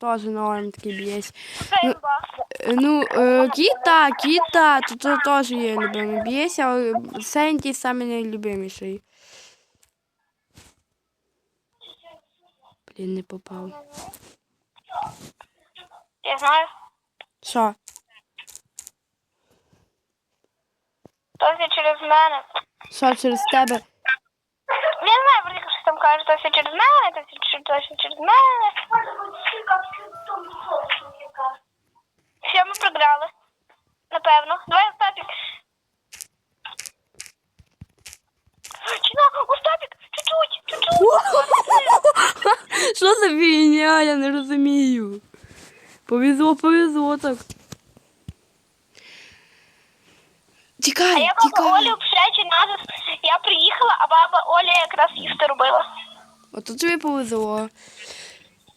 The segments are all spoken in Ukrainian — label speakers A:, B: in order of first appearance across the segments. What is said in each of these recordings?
A: теж норм такий б'єсь.
B: Це імба.
A: Е, Ну, е, кіта, кіта, то це теж є любимий б'єсь, але Сенті самий найлюбиміший. Блін, не попав.
B: Я знаю.
A: Що?
B: Тося через мене.
A: Що через тебе?
B: Я не знаю, Верніка, що там каже, Тося через мене, Тося чи- Тося через мене. Все, ми програли. Напевно. Давай, Остапік. Чи на, Остапік, чуть-чуть, чуть-чуть.
A: Що за фігня? Я не розумію. Повезло, повезло так.
B: А
A: Тікай,
B: я
A: тікай.
B: Обшечі. Я приїхала, баба якраз їсти робила.
A: Ото тобі повезло.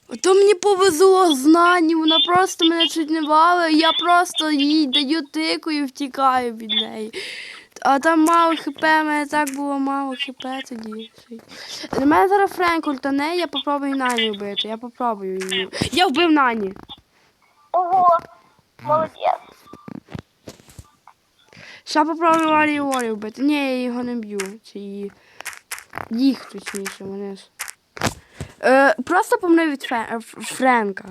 A: Ото мені повезло з Нані, вона просто мене чуть не вала, я просто їй даю тику і втікаю від неї. А там мало хп, в мене так було мало хп тоді. На мене зараз Френк ультане, я попробую Нані вбити. Я попробую її. Я вбив Нані.
B: Ого, молодець.
A: Ще попробую Варі Ворі вбити. Ні, я його не б'ю. Це її. Їх точніше, вони ж. Е, просто помни від Фе- Френка.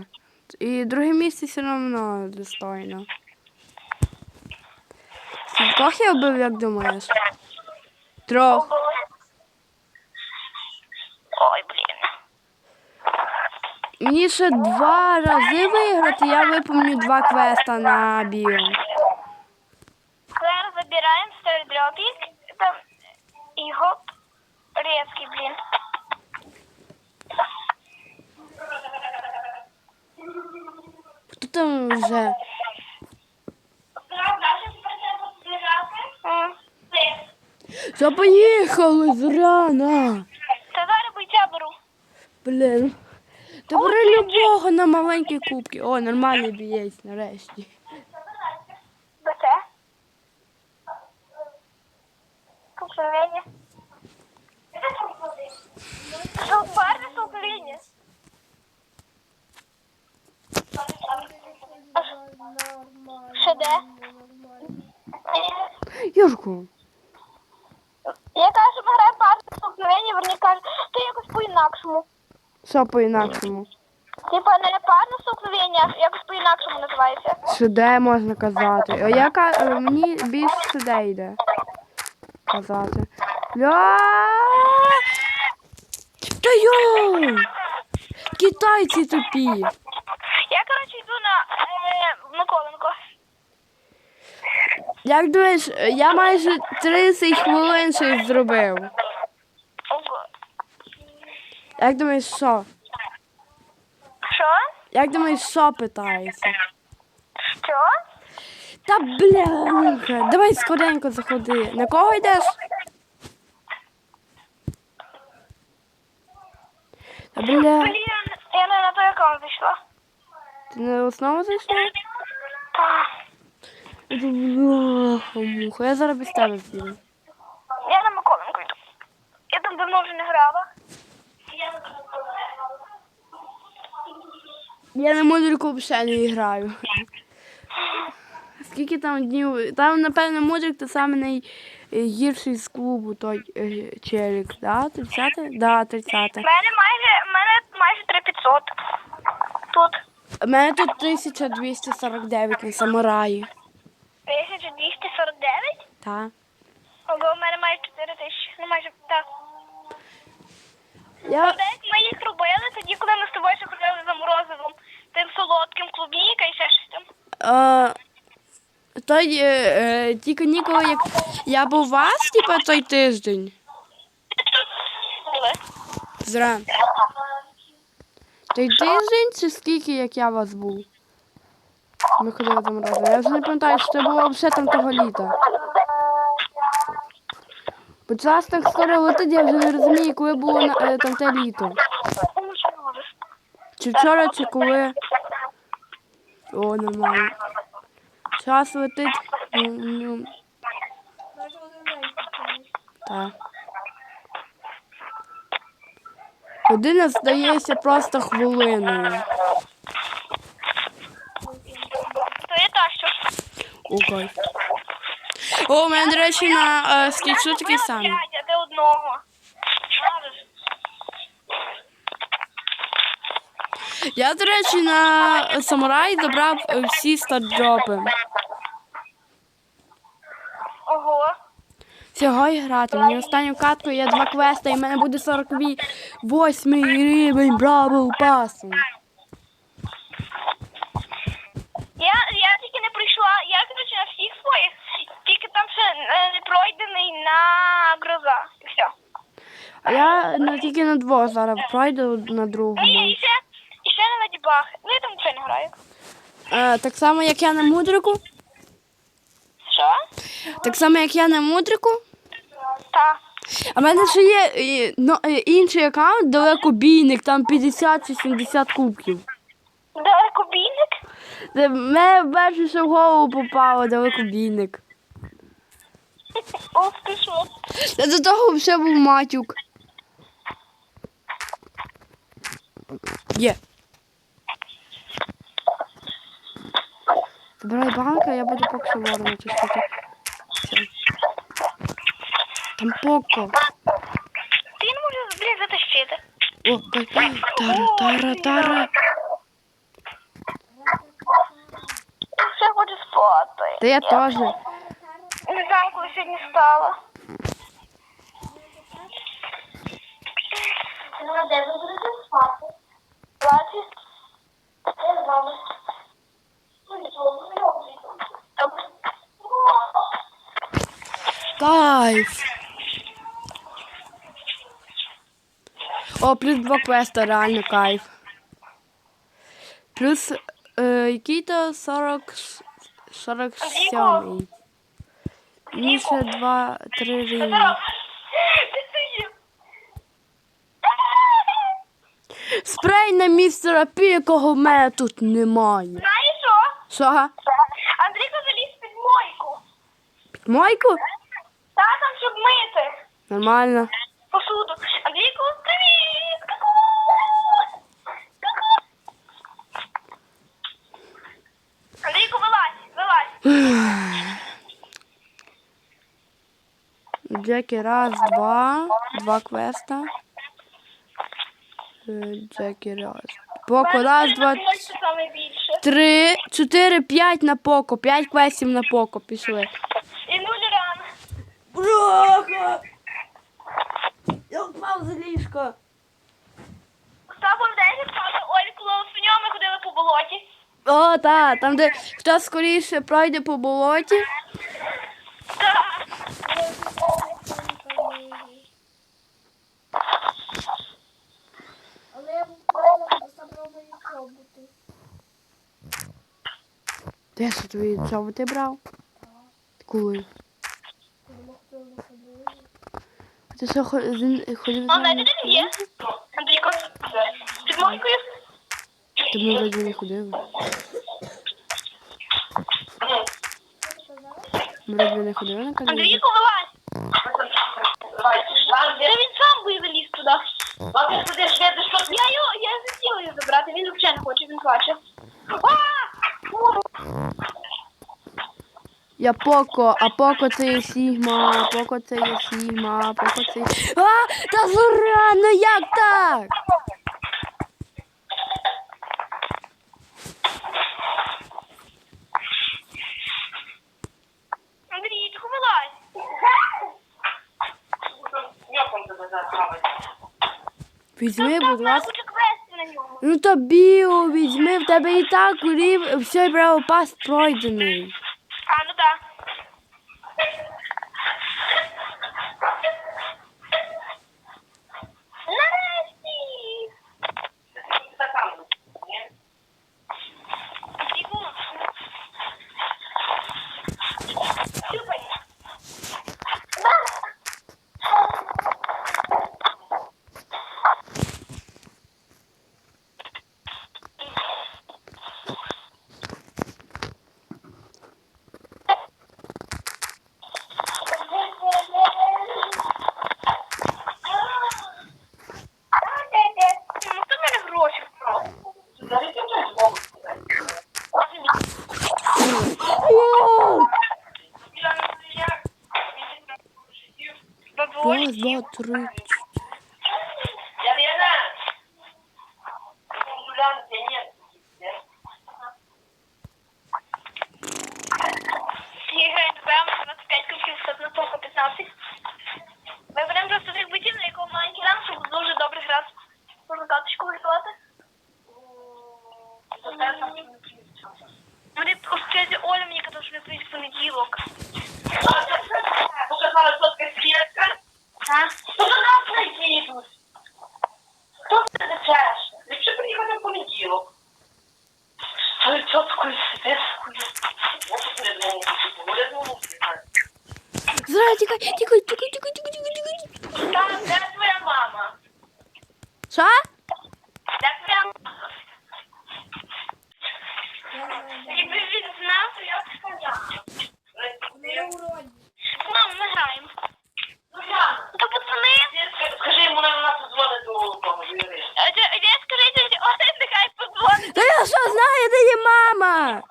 A: І друге місце все одно достойно. Скількох я вбив, як думаєш? Трьох.
B: Ой, блін.
A: Мені ще два рази виграти, я виповню два квеста на біом.
B: Зараз забираємо стардропік. І гоп. Резкий, блін.
A: Хто там?
B: М.
A: Все, поїхали зрана.
B: Та зараз бойця беру.
A: Блін. Та бери любого на маленькі кубки. О, нормальний бієць нарешті.
B: По-інакшому.
A: Що по-інакшому?
B: Типа не парне столкновення, якось по-інакшому називається.
A: Сюди можна казати. А я ка- е, мені більше сюди йде. Казати. Ля! Та йоу! Китайці тупі.
B: Я, коротше, йду на е, Миколенко.
A: Як думаєш, я майже 30 хвилин щось зробив. Як думаєш, що?
B: Що?
A: Як думаєш, що питається?
B: Що?
A: Та бля, давай скоренько заходи. На кого йдеш? Та бля,
B: Блін, я не на той аккаунт зайшла.
A: ти на основу зайшла?
B: Та.
A: Бляха, муха, я зараз без тебе піду.
B: Я на Миколенко йду. Я там давно вже не грала.
A: Я на модульку взагалі не граю. Скільки там днів? Там, напевно, мудрик то саме найгірший з клубу той е, челік, да? 30? Да, 30.
B: У мене майже, мене майже 3500. Тут
A: У мене тут 1249 на самураї.
B: 1249.
A: Та.
B: Ого, у мене майже 4000. Ну майже так.
A: Я...
B: Десь ми їх робили тоді, коли ми з тобою ще ходили за морозивом. Тим солодким клубніка і ще щось там.
A: Е, той, е, е, тільки ніколи, як я був у вас, типу, той тиждень. Зран. Той тиждень чи скільки, як я у вас був? Ми ходили там разом. Я вже не пам'ятаю, що це було вже там того літа. Бо так скоро летить, я вже не розумію, коли було на, е, там те літо. Чи вчора, чи коли. О, нормально. Час летить. Ну, Так. Година здається просто хвилиною. Окей. О, у мене, до речі, на е, скетчу такий самий. Я, до речі, на самурай добрав е, всі стартдропи.
B: Ого.
A: Всього і грати. Мені останню катку є два квеста, і в мене буде 48 рівень Бравл пасу.
B: Я, я тільки не прийшла, я, коротше, на всіх своїх, тільки там ще е, не пройдений на гроза. І все.
A: А я ну, тільки на двох зараз пройду на
B: Ні, ще, ще не на дібах. Ну я там нічого не граю.
A: Е, так само, як я на мудрику.
B: Що?
A: Так само, як я на мудрику.
B: Так.
A: А в мене ще є е, ну, е, інший аккаунт, далекобійник, там 50 чи 70 кубків.
B: Далекобійник?
A: Це мене перше, що в голову попало, далекобійник. Та до того ще був матюк. Є. Забирай банка, я буду ворона чистити. Все. Там поко.
B: Ти не можеш, блін, затащити.
A: О, кай. Тара, тара, тара.
B: Я все хочу спати.
A: Та я теж.
B: Не знаю, коли сьогодні стало. Ну, де ви будете спати? Платі? Я з вами. Ну, нічого, не роблю. Добре.
A: Кайф. О, плюс два квеста, реально кайф. Плюс е, який-то 40, 47. І ще два, три рівні.
B: Ти це є.
A: Спрей на містера Пі, якого в мене тут немає.
B: Знаєш що?
A: Що?
B: Андрійко заліз під мойку.
A: Під мойку?
B: Та там, щоб мити
A: Нормально.
B: посуду. Андрійко, привіт! Ку-ку! Ку-ку! Андрійко, вилазь, вилазь.
A: Джекі раз, два. Два квеста. Е, Джекі раз. Поко раз, два, три, чотири, п'ять на поко. П'ять квестів на поко пішли.
B: І нуль ран.
A: Бляха! Я впав за ліжко.
B: Остапом 10 каже, Оль, коли з нього ми ходили по болоті.
A: О, так, там, де хто скоріше пройде по болоті.
B: Так.
C: Але я мої чоботи.
A: Де ж твої чоботи брав? Коли?
C: Коли ми ходили на подругу.
A: Ти що ходив ходив
B: А,
A: нами?
B: де є? Андрійко, під мойкою?
A: Ти ми вроді не ходили. Ми вроді не ходили на каналі.
B: Андрійко, вилазь. Та він сам би заліз туди. Я його, я захотіла його забрати, він взагалі не хоче, він плаче. А!
A: Я Поко, а Поко це є Сігма, Поко це є Сігма, Поко це є... А, та зора, ну як так?
B: Вилазь.
A: Візьми, будь ласка. Ну то біо, візьми, в тебе і так рів, все браво пас пройдений.
B: А, ну так. Нарешті! Андрійко. Чупай.
A: Три.
D: Я не знаю. Гулян, я нет.
B: Ігор, беремо 25 кубків з одного по 15. Ми беремо просто тих битів, на якому маленький рам, щоб дуже добре грати. Можна каточку вирішувати? Вони вчитель Оля мені казала, що не прийде в понеділок.
D: Показала сотка світка.
B: А?
D: Ну, до нас не їдуть. Хто це дешевше? Ліпше приїхати в понеділок. Стою тіткою, сидискою. Ось не думав, що буде думав.
A: Зра, тікай, тікай, тікай, тікай, тікай, тікай, тікай.
B: Там, де твоя мама?
A: Що?
B: Де твоя мама?
C: Я знаю, де.
B: Якби він знав, то я б сказав.
C: Вони на уроді.
B: Мамо, ми граємо.
D: Ну, я.
B: То пацани,
D: Скажи йому, на нас дзвонить до того, Юрія.
B: де скажи, дяді Оля, нехай подзвонить.
A: Та що знаю, де є мама?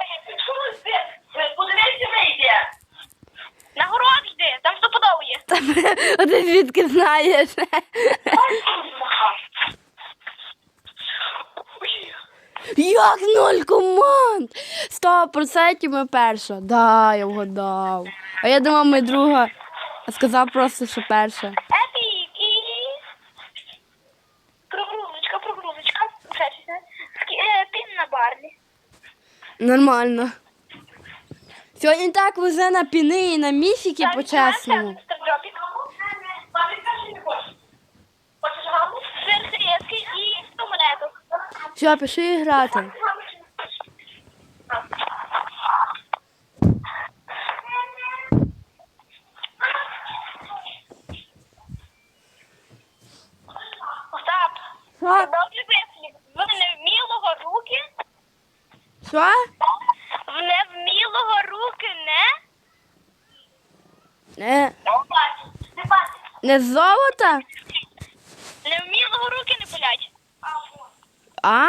D: Подивіться, йде.
B: На город там стопудово є.
A: А ти звідки знаєш? Як ноль команд? Сто процентів ми перша. Да, я вгадав. А я думав, ми друга. А сказав просто, що перша.
B: Епік і... Прогрузочка, прогрузочка. Ще щось, не? Скі- е, Пін на барлі.
A: Нормально. Сьогодні так везе на піни і на міфіки по-чесному.
B: Містер пиши
D: Мамі, скажи, не хочеш? Хочеш гаму?
B: Сир сирецький і 100 монеток.
A: Все, пішли грати.
B: Остап,
A: Що?
B: добре вислів. В невмілого руки,
A: Що?
B: в невмілого руки не...
A: Не,
B: Не бачить, не бачить.
A: Не з золота?
B: Невмілого руки не болять.
A: А.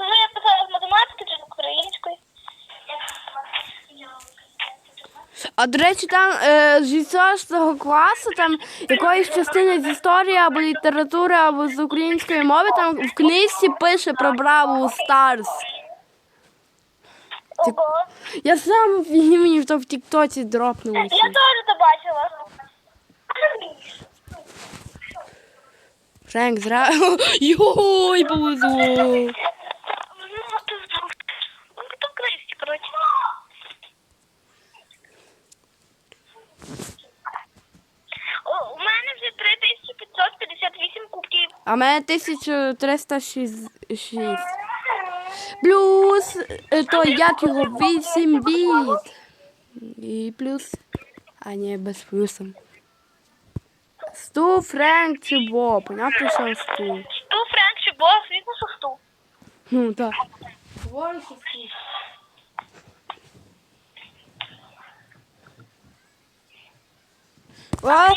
B: Вже я писала з математики чи з української.
A: А до речі, там е, з 6 класу, там якоїсь частини з історії або літератури, або з української мови, там в книжці пише про Бравл Старс.
B: Ого.
A: Я сам в мені то в Тіктоці дропнулося.
B: Я теж це бачила.
A: Френк, зра. Йой, повезло.
B: В У мене вже 3558 кубків.
A: А в мене 1306. Плюс е, то як його 8 біт. І плюс. А ні, без плюсу. Сту, Френк чи Бо. Понятно, що сту.
B: Сту, Френк чи бос, звісно, що сту.
A: Ну так. Говорю, що сту. А?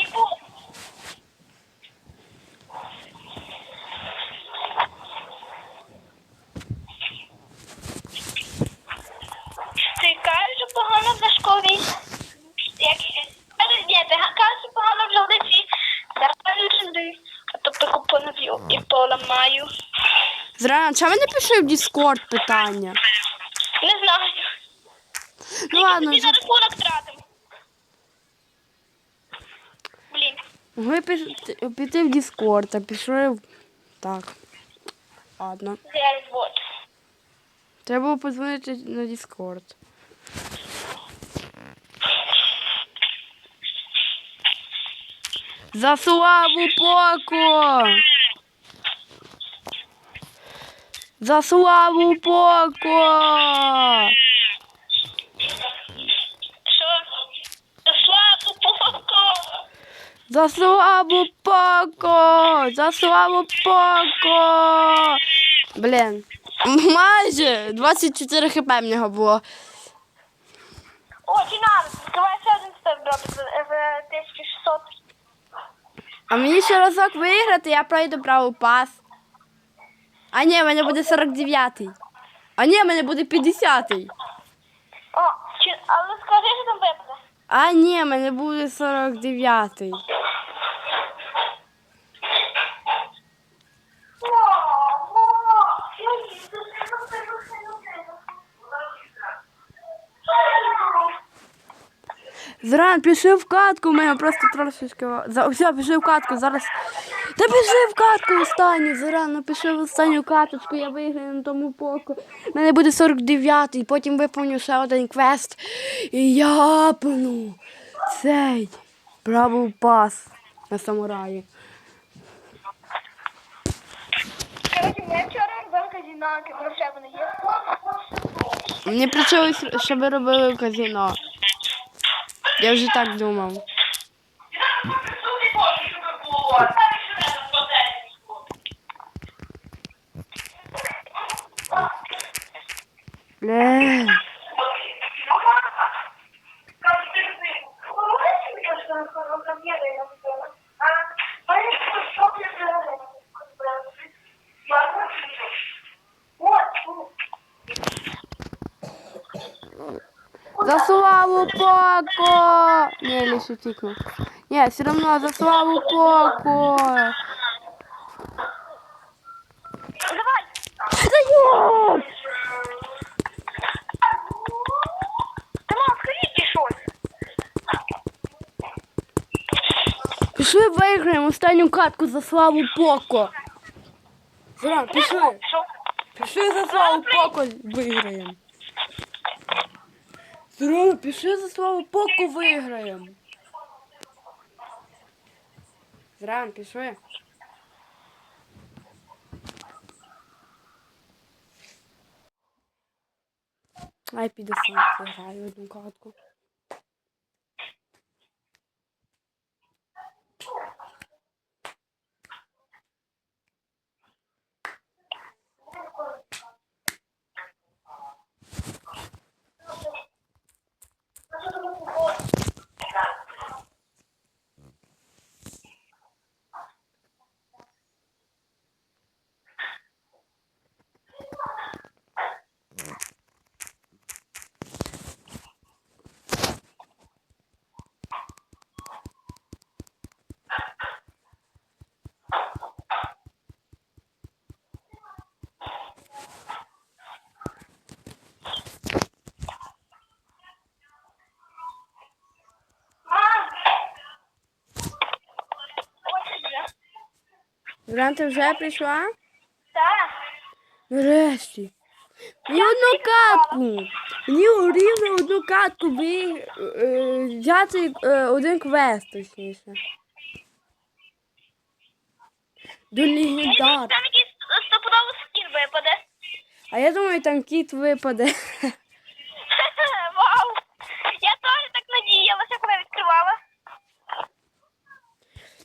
A: Зрана, чому не пиши в Discord питання?
B: Не знаю.
A: Ну ладно,
B: Тобі на рахунок тратимо. Блін.
A: могли піти, піти в Discord, а пішли в... Так. Ладно.
B: Зараз вот.
A: Треба було подзвонити на Discord. За славу Поко! За славу Поко!
B: Що? Славу Поко!
A: За славу Поко! За славу Поко! Блін. Майже 24 хп в нього було.
B: О, фінанс. Давай ще один степ дропить в 1600.
A: А мені ще разок виграти, я пройду правий пас. А ні, в мене буде 49-й. А ні, в мене буде 50-й.
B: О, Чи... Але скажи, що там випаде.
A: А ні, мене буде 49-й. Зран, пішли в катку, у мене просто трошечки. Все, пішли в катку, зараз. Та пішли в катку останню, Зран, ну пішли в останню каточку, я виграю на тому поку. У мене буде 49-й, потім виповню ще один квест. І я пну цей Бравл пас на самураї.
B: Коротше, ми вчора робили казінаки, про все вони є.
A: Мені причалось, що ви робили казино. Я вже так думав. Не, лише. Не, все равно за славу Поко!
B: Давай! Скажіть щось.
A: Пішли виграємо останню катку за славу Поко! Зран, пішли! Пішли за славу Поко виграємо! Зран, пішли за славу Поко виграємо! Зран, пішли! Ай, піду сам зіграю одну катку. Зран, ти вже прийшла?
B: Так.
A: Нарешті. Мені одну катку. Мені рівно одну катку ви е, взяти е, один квест, точніше. До легендар.
B: Там якийсь стопудовий скін випаде.
A: А я думаю, там кіт випаде.
B: Вау! Я теж так надіялася, коли відкривала.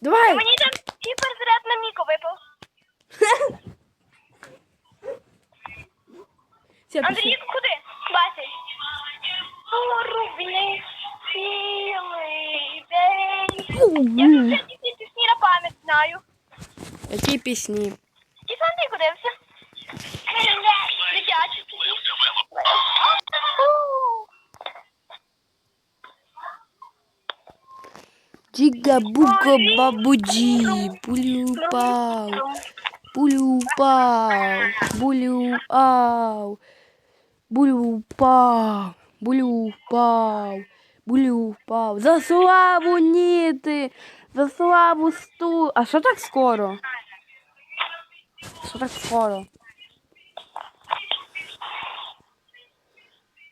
A: Давай!
B: Мені там гіперзаряд на Міко випав. Андрійко, куди? Вася. Рубний цілий день. Я вже ці пісні на пам'ять знаю.
A: Які пісні?
B: І сам ти дивився? Дитячі пісні.
A: Джига буга бабуджі, пулюпау, пулюпау, булюау, булюпау, булюпау, булюпау. За славу ніти, за славу сту. А що так скоро? Що так скоро?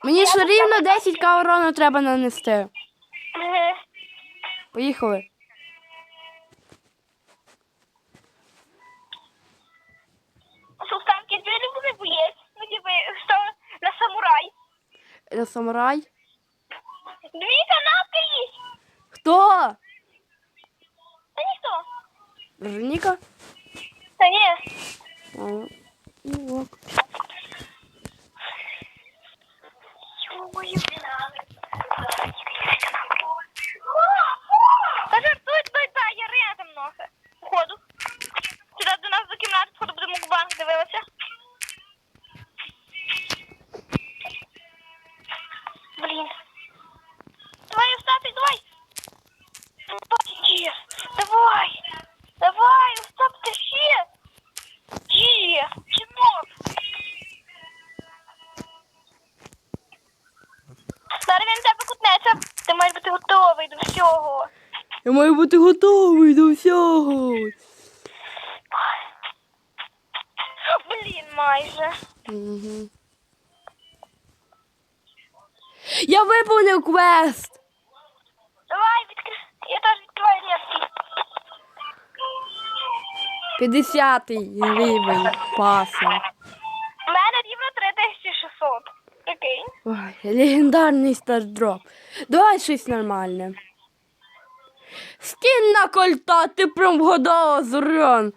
A: Мені ж рівно 10 каврону треба нанести. Поїхали.
B: Султанки двері були боєць. Ну, типу, що на самурай.
A: На самурай.
B: Дві канапки їсть.
A: Хто?
B: Та ніхто.
A: Вероніка?
B: Та ні.
A: А, ну, ок.
B: Та Блін, майже.
A: Угу. Я виповнив квест.
B: Давай, відкрий. Я теж відкриваю різки.
A: 50 рівень паса.
B: У мене рівно 3600. Прикинь.
A: Ой, легендарний стардроп. Давай щось нормальне. Скін на кольта, ти прям вгадала, Зорян.